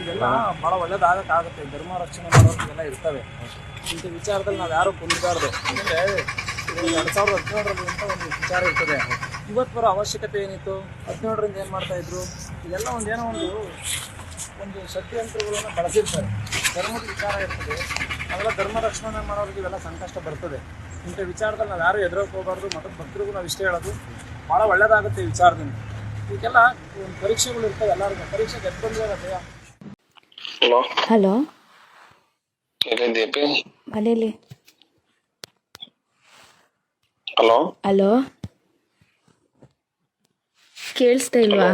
ಇದೆಲ್ಲ ಭಾಳ ಒಳ್ಳೇದಾಗಕ್ಕಾಗುತ್ತೆ ಧರ್ಮ ರಕ್ಷಣೆ ಮಾಡೋರಿಗೆಲ್ಲ ಇರ್ತವೆ ಇಂಥ ವಿಚಾರದಲ್ಲಿ ನಾವು ಯಾರು ಕುಂದಬಾರ್ದು ಅಂದ್ರೆ ಎರಡು ಸಾವಿರದ ಹದಿನೇಳರಲ್ಲಿ ಅಂತ ಒಂದು ವಿಚಾರ ಇರ್ತದೆ. ಇವತ್ತು ಅವಶ್ಯಕತೆ ಏನಿತ್ತು ಹದಿನೇಳರಿಂದ ಏನು ಮಾಡ್ತಾ ಇದ್ರು ಇದೆಲ್ಲ ಒಂದು ಏನೋ ಒಂದು ಒಂದು ಷಡ್ಯಂತ್ರಗಳನ್ನು ಬಳಸಿರ್ತಾರೆ ಧರ್ಮದ ವಿಚಾರ ಇರ್ತದೆ ಅದೆಲ್ಲ ಧರ್ಮ ರಕ್ಷಣೆ ಮಾಡೋರಿಗೆ ಇವೆಲ್ಲ ಸಂಕಷ್ಟ ಬರ್ತದೆ ಇಂಥ ವಿಚಾರದಲ್ಲಿ ನಾವು ಯಾರು ಎದುರೋಕೆ ಹೋಗಬಾರ್ದು ಮತ್ತು ಭಕ್ತರಿಗೂ ನಾವು ಇಷ್ಟೇ ಹೇಳೋದು ಭಾಳ ಒಳ್ಳೇದಾಗುತ್ತೆ ಈ ವಿಚಾರದಿಂದ ಇದಕ್ಕೆಲ್ಲ ಒಂದು ಪರೀಕ್ಷೆಗಳು ಇರ್ತವೆ ಎಲ್ಲರಿಗೂ ಪರೀಕ್ಷೆ ಗೆದ್ದು ಬಂದಿರೋದೆಯ ಹಲೋ ಹಲೋ ಎಲ್ಲಿದ್ದೀಪಿ ಮನೇಲಿ ಹಲೋ ಹಲೋ ಕೇಳಿಸ್ತಾ ಇಲ್ವಾ?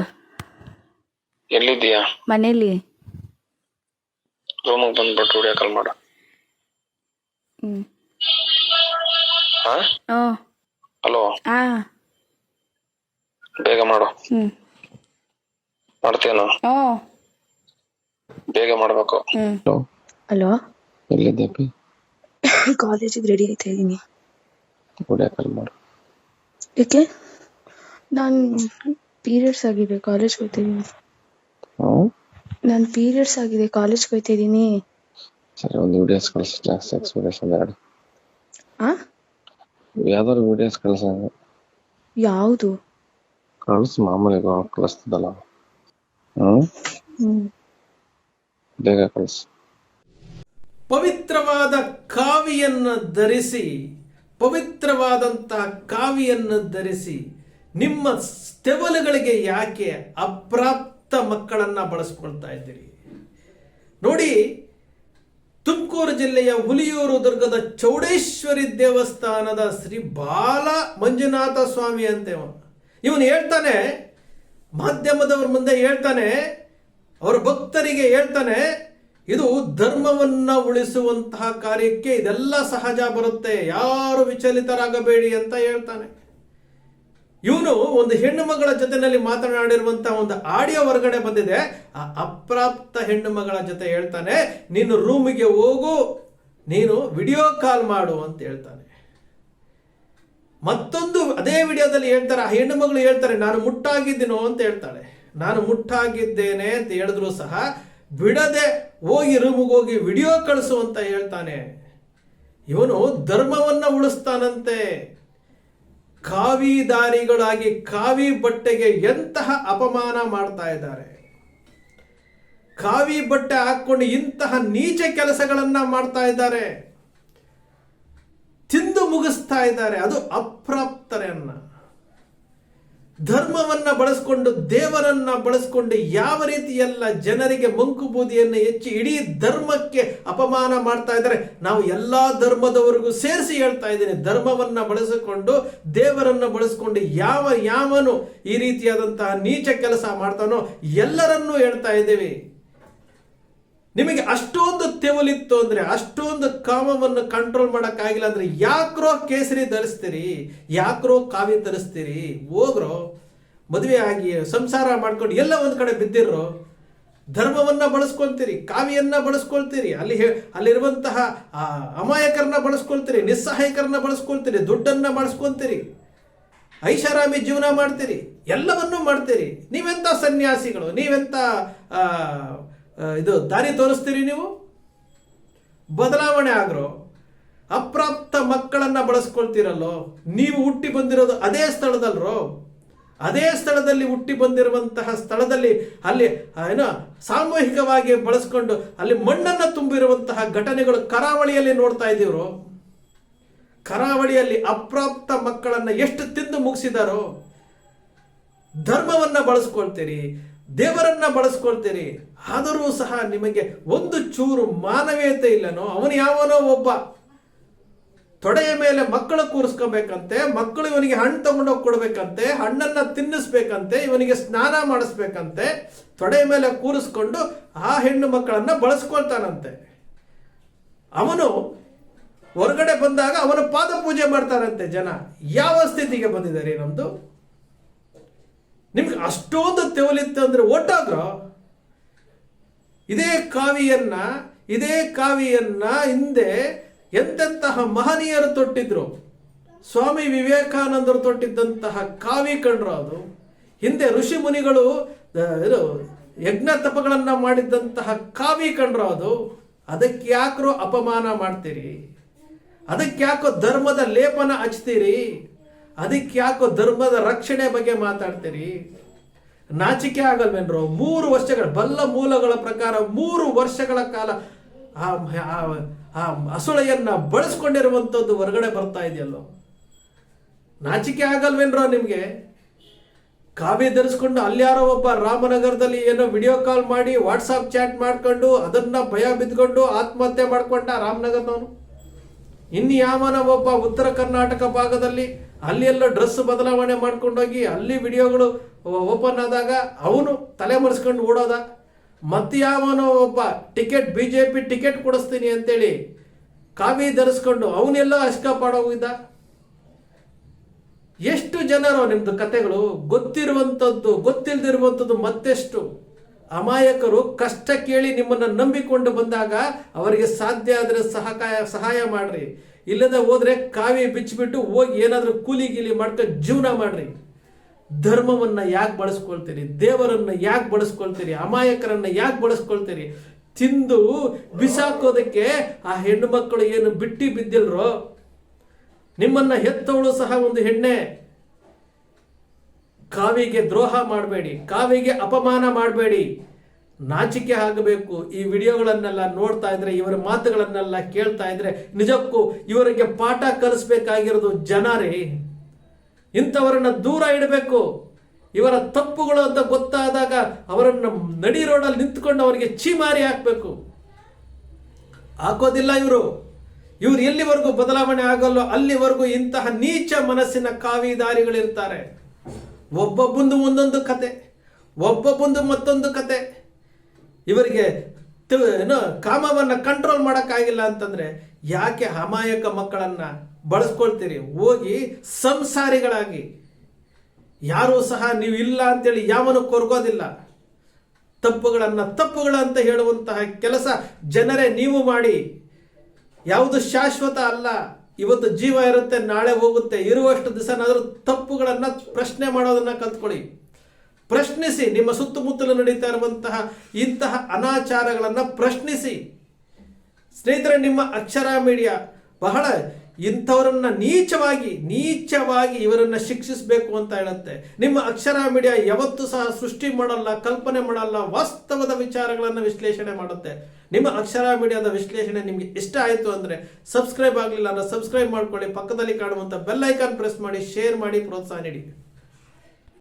ಎಲ್ಲಿದ್ದೀಯಾ? ಮನೇಲಿ ರೂಮಿಗೆ ಬಂದ್ಬಿಟ್ಟು ವಿಡಿಯೋ ಕಾಲ್ ಮಾಡು. ಹ್ಞೂ ಹಾ ಹ್ಞೂ ಹಲೋ. ಆ ಬೇಗ ಮಾಡು. ಮಾಡ್ತೇನು ಬೇಗ ಮಾಡ್ಬೇಕು. ಹಲೋ. ಎಲ್ಲಿದ್ದೆ ಕಾಲೇಜಿಗೆ ರೆಡಿ ಆಯ್ತಾ ಇದ್ದೀನಿ ಕಾಲ್ ಮಾಡು. ಯಾಕೆ? ನಾನು ಪೀರಿಯಡ್ಸ್ ಆಗಿದೆ ಕಾಲೇಜ್ಗೆ ಹೋಗ್ತಿದ್ದೀನಿ. ಹ್ಮ್? ನಾನು ಪೀರಿಯಡ್ಸ್ ಆಗಿದೆ ಕಾಲೇಜ್ಗೆ ಹೋಗ್ತಾ ಇದ್ದೀನಿ ಸರಿ ಒಂದು ವಿಡಿಯೋಸ್ ಕಳಿಸಿ ಜಾಸ್ತಿ ಎಕ್ಸ್ಪೀರಿಯನ್ಸ್ ಒಂದೆರಡು ಆ? ಯಾವ್ದಾದ್ರು ವಿಡಿಯೋಸ್ ಕಳಿಸ ಯಾವುದು? ಕಳಿಸು ಮಾಮೂಲಿ ಕಳಿಸ್ತದಲ್ಲ. ಹ್ಮ್. ಬೇಗ ಕಳಿಸು. ಪವಿತ್ರವಾದ ಕಾವಿಯನ್ನ ಧರಿಸಿ ಪವಿತ್ರವಾದಂತ ಕಾವಿಯನ್ನ ಧರಿಸಿ ನಿಮ್ಮ ತೆವಲುಗಳಿಗೆ ಯಾಕೆ ಅಪ್ರಾಪ್ತ ಮಕ್ಕಳನ್ನ ಬಳಸ್ಕೊಳ್ತಾ ಇದ್ದೀರಿ? ನೋಡಿ ತುಮಕೂರು ಜಿಲ್ಲೆಯ ಹುಲಿಯೂರು ದುರ್ಗದ ಚೌಡೇಶ್ವರಿ ದೇವಸ್ಥಾನದ ಶ್ರೀ ಬಾಲ ಮಂಜುನಾಥ ಸ್ವಾಮಿ ಅಂತ ಇವನು ಹೇಳ್ತಾನೆ, ಮಾಧ್ಯಮದವ್ರ ಮುಂದೆ ಹೇಳ್ತಾನೆ, ಅವರ ಭಕ್ತರಿಗೆ ಹೇಳ್ತಾನೆ, ಇದು ಧರ್ಮವನ್ನ ಉಳಿಸುವಂತಹ ಕಾರ್ಯಕ್ಕೆ ಇದೆಲ್ಲ ಸಹಜ ಬರುತ್ತೆ, ಯಾರು ವಿಚಲಿತರಾಗಬೇಡಿ ಅಂತ ಹೇಳ್ತಾನೆ. ಇವನು ಒಂದು ಹೆಣ್ಣು ಮಗಳ ಜೊತೆನಲ್ಲಿ ಮಾತನಾಡಿರುವಂತಹ ಒಂದು ಆಡಿಯೋ ಹೊರಗಡೆ ಬಂದಿದೆ. ಆ ಅಪ್ರಾಪ್ತ ಹೆಣ್ಣು ಮಗಳ ಜೊತೆ ಹೇಳ್ತಾನೆ, ನೀನು ರೂಮಿಗೆ ಹೋಗು, ನೀನು ವಿಡಿಯೋ ಕಾಲ್ ಮಾಡು ಅಂತ ಹೇಳ್ತಾನೆ. ಮತ್ತೊಂದು ಅದೇ ವಿಡಿಯೋದಲ್ಲಿ ಹೇಳ್ತಾರೆ, ಆ ಹೆಣ್ಣು ಮಗಳು ಹೇಳ್ತಾರೆ, ನಾನು ಮುಟ್ಟಾಗಿದ್ದೀನೋ ಅಂತ ಹೇಳ್ತಾಳೆ. ನಾನು ಮುಟ್ಟಾಗಿದ್ದೇನೆ ಅಂತ ಹೇಳಿದ್ರು ಸಹ ಬಿಡದೆ ಹೋಗಿ ರೂಮಿಗೆ ಹೋಗಿ ವಿಡಿಯೋ ಕಳಿಸು ಅಂತ ಹೇಳ್ತಾನೆ. ಇವನು ಧರ್ಮವನ್ನ ಉಳಿಸ್ತಾನಂತೆ. ಕಾವಿದಾರಿಗಳಾಗಿ ಕಾವಿ ಬಟ್ಟೆಗೆ ಎಂತಹ ಅಪಮಾನ ಮಾಡ್ತಾ ಇದ್ದಾರೆ? ಕಾವಿ ಬಟ್ಟೆ ಹಾಕ್ಕೊಂಡು ಇಂತಹ ನೀಚ ಕೆಲಸಗಳನ್ನ ಮಾಡ್ತಾ ಇದ್ದಾರೆ. ತಿಂದು ಮುಗಿಸ್ತಾ ಇದ್ದಾರೆ. ಅದು ಅಪ್ರಾಪ್ತರನ್ನ. ಧರ್ಮವನ್ನ ಬಳಸ್ಕೊಂಡು ದೇವರನ್ನ ಬಳಸ್ಕೊಂಡು ಯಾವ ರೀತಿಯೆಲ್ಲ ಜನರಿಗೆ ಮಂಕು ಬೂದಿಯನ್ನು ಹೆಚ್ಚಿ ಇಡೀ ಧರ್ಮಕ್ಕೆ ಅಪಮಾನ ಮಾಡ್ತಾ ಇದ್ದಾರೆ, ನಾವು ಎಲ್ಲಾ ಧರ್ಮದವರಿಗೂ ಸೇರಿಸಿ ಹೇಳ್ತಾ ಇದ್ದೀನಿ, ಧರ್ಮವನ್ನ ಬಳಸಿಕೊಂಡು ದೇವರನ್ನ ಬಳಸ್ಕೊಂಡು ಯಾವ ಯಾವನು ಈ ರೀತಿಯಾದಂತಹ ನೀಚ ಕೆಲಸ ಮಾಡ್ತಾನೋ ಎಲ್ಲರನ್ನೂ ಹೇಳ್ತಾ ಇದ್ದೀವಿ. ನಿಮಗೆ ಅಷ್ಟೊಂದು ತೆವಲಿತ್ತು ಅಂದ್ರೆ, ಅಷ್ಟೊಂದು ಕಾಮವನ್ನು ಕಂಟ್ರೋಲ್ ಮಾಡೋಕ್ಕಾಗಿಲ್ಲ ಅಂದ್ರೆ, ಯಾಕ್ರೋ ಕೇಸರಿ ಧರಿಸ್ತೀರಿ, ಯಾಕ್ರೋ ಕಾವಿ ಧರಿಸ್ತೀರಿ, ಹೋಗ್ರೋ, ಮದುವೆ ಆಗಿ ಸಂಸಾರ ಮಾಡ್ಕೊಂಡು ಎಲ್ಲ ಒಂದು ಕಡೆ ಬಿದ್ದಿರೋ ಧರ್ಮವನ್ನ ಬಳಸ್ಕೊಳ್ತೀರಿ, ಕಾವಿಯನ್ನ ಬಳಸ್ಕೊಳ್ತೀರಿ, ಅಲ್ಲಿ ಅಲ್ಲಿರುವಂತಹ ಅಮಾಯಕರನ್ನ ಬಳಸ್ಕೊಳ್ತೀರಿ, ನಿಸ್ಸಹಾಯಕರನ್ನ ಬಳಸ್ಕೊಳ್ತೀರಿ, ದುಡ್ಡನ್ನ ಬಳಸ್ಕೊಳ್ತೀರಿ, ಐಷಾರಾಮಿ ಜೀವನ ಮಾಡ್ತೀರಿ, ಎಲ್ಲವನ್ನೂ ಮಾಡ್ತೀರಿ. ನೀವೆಂಥ ಸನ್ಯಾಸಿಗಳು ನೀವೆಂಥ ಇದು ದಾರಿ ತೋರಿಸ್ತೀರಿ ನೀವು? ಬದಲಾವಣೆ ಆಗ್ರೋ? ಅಪ್ರಾಪ್ತ ಮಕ್ಕಳನ್ನ ಬಳಸ್ಕೊಳ್ತೀರಲ್ಲೋ? ನೀವು ಹುಟ್ಟಿ ಬಂದಿರೋದು ಅದೇ ಸ್ಥಳದಲ್ರೋ? ಅದೇ ಸ್ಥಳದಲ್ಲಿ ಹುಟ್ಟಿ ಬಂದಿರುವಂತಹ ಸ್ಥಳದಲ್ಲಿ ಅಲ್ಲಿ ಏನೋ, ಸಾಮೂಹಿಕವಾಗಿ ಬಳಸ್ಕೊಂಡು ಅಲ್ಲಿ ಮಣ್ಣನ್ನ ತುಂಬಿರುವಂತಹ ಘಟನೆಗಳು ಕರಾವಳಿಯಲ್ಲಿ ನೋಡ್ತಾ ಇದ್ದೀವ್ರು? ಕರಾವಳಿಯಲ್ಲಿ ಅಪ್ರಾಪ್ತ ಮಕ್ಕಳನ್ನ ಎಷ್ಟು ತಿಂದು ಮುಗಿಸಿದಾರೋ? ಧರ್ಮವನ್ನ ಬಳಸ್ಕೊಳ್ತೀರಿ ದೇವರನ್ನ ಬಳಸ್ಕೊಳ್ತೀರಿ ಆದರೂ ಸಹ ನಿಮಗೆ ಒಂದು ಚೂರು ಮಾನವೀಯತೆ ಇಲ್ಲನೋ, ಅವನು ಯಾವನೋ ಒಬ್ಬ ತೊಡೆಯ ಮೇಲೆ ಮಕ್ಕಳು ಕೂರಿಸ್ಕೋಬೇಕಂತೆ, ಮಕ್ಕಳು ಇವನಿಗೆ ಹಣ್ಣು ತಗೊಂಡೋಗಿ ಕೊಡ್ಬೇಕಂತೆ, ಹಣ್ಣನ್ನ ತಿನ್ನಿಸ್ಬೇಕಂತೆ, ಇವನಿಗೆ ಸ್ನಾನ ಮಾಡಿಸ್ಬೇಕಂತೆ, ತೊಡೆಯ ಮೇಲೆ ಕೂರಿಸ್ಕೊಂಡು ಆ ಹೆಣ್ಣು ಮಕ್ಕಳನ್ನ ಬಳಸ್ಕೊಳ್ತಾನಂತೆ. ಅವನು ಹೊರಗಡೆ ಬಂದಾಗ ಅವನ ಪಾದ ಪೂಜೆ ಮಾಡ್ತಾನಂತೆ ಜನ. ಯಾವ ಸ್ಥಿತಿಗೆ ಬಂದಿದ್ದಾರೆ ನಮ್ದು? ಅಷ್ಟೊಂದು ತೆವಲಿತ್ತು ಅಂದ್ರೆ ಒಟ್ಟಾದ್ರು ಇದೇ ಕಾವಿಯನ್ನ ಇದೇ ಕಾವಿಯನ್ನ ಹಿಂದೆ ಎಂತೆಂತಹ ಮಹನೀಯರು ತೊಟ್ಟಿದ್ರು. ಸ್ವಾಮಿ ವಿವೇಕಾನಂದರು ತೊಟ್ಟಿದ್ದಂತಹ ಕಾವಿ ಕಂಡ್ರು ಅದು. ಹಿಂದೆ ಋಷಿ ಮುನಿಗಳು ಇದು ಯಜ್ಞ ತಪಗಳನ್ನ ಮಾಡಿದ್ದಂತಹ ಕಾವಿ ಕಂಡ್ರು ಅದು. ಅದಕ್ಕೆ ಯಾಕ್ರೋ ಅಪಮಾನ ಮಾಡ್ತೀರಿ? ಅದಕ್ಕೆ ಯಾಕೋ ಧರ್ಮದ ಲೇಪನ ಹಚ್ತೀರಿ? ಅದಕ್ಕೆ ಯಾಕೋ ಧರ್ಮದ ರಕ್ಷಣೆ ಬಗ್ಗೆ ಮಾತಾಡ್ತೀರಿ? ನಾಚಿಕೆ ಆಗಲ್ವೇನ್ರೋ? ಮೂರು ವರ್ಷಗಳ, ಬಲ್ಲ ಮೂಲಗಳ ಪ್ರಕಾರ ಮೂರು ವರ್ಷಗಳ ಕಾಲ ಆ ಆ- ಅಸುಳೆಯನ್ನ ಬಳಸ್ಕೊಂಡಿರುವಂಥದ್ದು ಹೊರಗಡೆ ಬರ್ತಾ ಇದೆಯಲ್ಲೋ? ನಾಚಿಕೆ ಆಗಲ್ವೇನ್ರೋ ನಿಮಗೆ? ಕಾವ್ಯ ಧರಿಸ್ಕೊಂಡು ಅಲ್ಯಾರೋ ಒಬ್ಬ ರಾಮನಗರದಲ್ಲಿ ಏನೋ ವಿಡಿಯೋ ಕಾಲ್ ಮಾಡಿ ವಾಟ್ಸಾಪ್ ಚಾಟ್ ಮಾಡ್ಕೊಂಡು, ಅದನ್ನ ಭಯ ಬಿದ್ಕೊಂಡು ಆತ್ಮಹತ್ಯೆ ಮಾಡ್ಕೊಂಡ ರಾಮನಗರದವನು? ಇನ್ನು ಯಾವನ ಒಬ್ಬ ಉತ್ತರ ಕರ್ನಾಟಕ ಭಾಗದಲ್ಲಿ ಅಲ್ಲಿ ಎಲ್ಲ ಡ್ರೆಸ್ ಬದಲಾವಣೆ ಮಾಡ್ಕೊಂಡೋಗಿ, ಅಲ್ಲಿ ವಿಡಿಯೋಗಳು ಓಪನ್ ಆದಾಗ ಅವನು ತಲೆ ಮರೆಸ್ಕೊಂಡು ಓಡೋದ, ಮತ್ತೆ ಯಾವನೋ ಒಬ್ಬ ticket B J P ticket ಕೊಡಿಸ್ತೀನಿ ಅಂತೇಳಿ ಕಾವಿ ಧರಿಸ್ಕೊಂಡು ಅವನೆಲ್ಲ ಅಶ್ಕಪಾಡೋಗಿದ್ದ ಎಷ್ಟು ಜನರು ನಿಮ್ದು ಕತೆಗಳು ಗೊತ್ತಿರುವಂಥದ್ದು ಗೊತ್ತಿಲ್ಲದಿರುವಂಥದ್ದು ಮತ್ತೆಷ್ಟು. ಅಮಾಯಕರು ಕಷ್ಟ ಕೇಳಿ ನಿಮ್ಮನ್ನು ನಂಬಿಕೊಂಡು ಬಂದಾಗ ಅವರಿಗೆ ಸಾಧ್ಯ ಆದರೆ ಸಹಕಾಯ, ಸಹಾಯ ಮಾಡ್ರಿ. ಇಲ್ಲದೆ ಹೋದ್ರೆ ಕಾವಿ ಬಿಚ್ಚಿಬಿಟ್ಟು ಹೋಗಿ ಏನಾದರೂ ಕೂಲಿ ಗೀಲಿ ಮಾಡ್ಕೊಂಡು ಜೀವನ ಮಾಡ್ರಿ. ಧರ್ಮವನ್ನ ಯಾಕೆ ಬಳಸ್ಕೊಳ್ತೀರಿ? ದೇವರನ್ನ ಯಾಕೆ ಬಳಸ್ಕೊಳ್ತೀರಿ? ಅಮಾಯಕರನ್ನು ಯಾಕೆ ಬಳಸ್ಕೊಳ್ತೀರಿ? ತಿಂದು ಬಿಸಾಕೋದಕ್ಕೆ ಆ ಹೆಣ್ಣು ಮಕ್ಕಳು ಏನು ಬಿಟ್ಟಿ ಬಿದ್ದಿಲ್ರೋ? ನಿಮ್ಮನ್ನ ಹೆತ್ತವಳು ಸಹ ಒಂದು ಹೆಣ್ಣೆ. ಕಾವಿಗೆ ದ್ರೋಹ ಮಾಡಬೇಡಿ, ಕಾವಿಗೆ ಅಪಮಾನ ಮಾಡಬೇಡಿ. ನಾಚಿಕೆ ಆಗಬೇಕು. ಈ ವಿಡಿಯೋಗಳನ್ನೆಲ್ಲ ನೋಡ್ತಾ ಇದ್ರೆ, ಇವರ ಮಾತುಗಳನ್ನೆಲ್ಲ ಕೇಳ್ತಾ ಇದ್ರೆ ನಿಜಕ್ಕೂ ಇವರಿಗೆ ಪಾಠ ಕಲಿಸ್ಬೇಕಾಗಿರೋದು ಜನರೇ ಇಂಥವರನ್ನ ದೂರ ಇಡಬೇಕು. ಇವರ ತಪ್ಪುಗಳು ಅಂತ ಗೊತ್ತಾದಾಗ ಅವರನ್ನು ನಡಿ ರೋಡಲ್ಲಿ ನಿಂತ್ಕೊಂಡು ಅವರಿಗೆ ಚೀಮಾರಿ ಹಾಕಬೇಕು. ಹಾಕೋದಿಲ್ಲ ಇವರು. ಇವ್ರು ಎಲ್ಲಿವರೆಗೂ ಬದಲಾವಣೆ ಆಗಲ್ಲೋ ಅಲ್ಲಿವರೆಗೂ ಇಂತಹ ನೀಚ ಮನಸ್ಸಿನ ಕಾವಿದಾರಿಗಳಿರ್ತಾರೆ. ಒಬ್ಬೊಬ್ಬಂದು ಒಂದೊಂದು ಕತೆ, ಒಬ್ಬೊಬ್ಬಂದು ಮತ್ತೊಂದು ಕತೆ. ಇವರಿಗೆ ಏನು ಕಾಮವನ್ನ ಕಂಟ್ರೋಲ್ ಮಾಡೋಕ್ಕಾಗಿಲ್ಲ ಅಂತಂದ್ರೆ ಯಾಕೆ ಅಮಾಯಕ ಮಕ್ಕಳನ್ನ ಬಳಸ್ಕೊಳ್ತೀರಿ. ಹೋಗಿ ಸಂಸಾರಿಗಳಾಗಿ. ಯಾರೂ ಸಹ ನೀವು ಇಲ್ಲ ಅಂತೇಳಿ ಯಾವನು ಕೊರಗೋದಿಲ್ಲ. ತಪ್ಪುಗಳು ತಪ್ಪುಗಳಂತ ಹೇಳುವಂತಹ ಕೆಲಸ ಜನರೇ ನೀವು ಮಾಡಿ. ಯಾವುದು ಶಾಶ್ವತ ಅಲ್ಲ. ಇವತ್ತು ಜೀವ ಇರುತ್ತೆ, ನಾಳೆ ಹೋಗುತ್ತೆ. ಇರುವಷ್ಟು ದಿವಸನಾದರೂ ತಪ್ಪುಗಳನ್ನು ಪ್ರಶ್ನೆ ಮಾಡೋದನ್ನ ಕಲ್ತ್ಕೊಳ್ಳಿ. ಪ್ರಶ್ನಿಸಿ, ನಿಮ್ಮ ಸುತ್ತಮುತ್ತಲು ನಡೀತಾ ಇರುವಂತಹ ಇಂತಹ ಅನಾಚಾರಗಳನ್ನು ಪ್ರಶ್ನಿಸಿ. ಸ್ನೇಹಿತರೆ, ನಿಮ್ಮ ಅಕ್ಷರ ಮೀಡಿಯಾ ಬಹಳ ಇಂಥವರನ್ನ ನೀಚವಾಗಿ ನೀಚವಾಗಿ ಇವರನ್ನ ಶಿಕ್ಷಿಸಬೇಕು ಅಂತ ಹೇಳುತ್ತೆ. ನಿಮ್ಮ ಅಕ್ಷರ ಮೀಡಿಯಾ ಯಾವತ್ತೂ ಸಹ ಸೃಷ್ಟಿ ಮಾಡಲ್ಲ, ಕಲ್ಪನೆ ಮಾಡಲ್ಲ, ವಾಸ್ತವದ ವಿಚಾರಗಳನ್ನು ವಿಶ್ಲೇಷಣೆ ಮಾಡುತ್ತೆ. ನಿಮ್ಮ ಅಕ್ಷರ ಮೀಡಿಯಾದ ವಿಶ್ಲೇಷಣೆ ನಿಮಗೆ ಇಷ್ಟ ಆಯಿತು ಅಂದ್ರೆ ಸಬ್ಸ್ಕ್ರೈಬ್ ಆಗಲಿಲ್ಲ ಅಂದ್ರೆ ಸಬ್ಸ್ಕ್ರೈಬ್ ಮಾಡ್ಕೊಳ್ಳಿ. ಪಕ್ಕದಲ್ಲಿ ಕಾಣುವಂಥ ಬೆಲ್ ಐಕಾನ್ ಪ್ರೆಸ್ ಮಾಡಿ, ಶೇರ್ ಮಾಡಿ, ಪ್ರೋತ್ಸಾಹ ನೀಡಿ.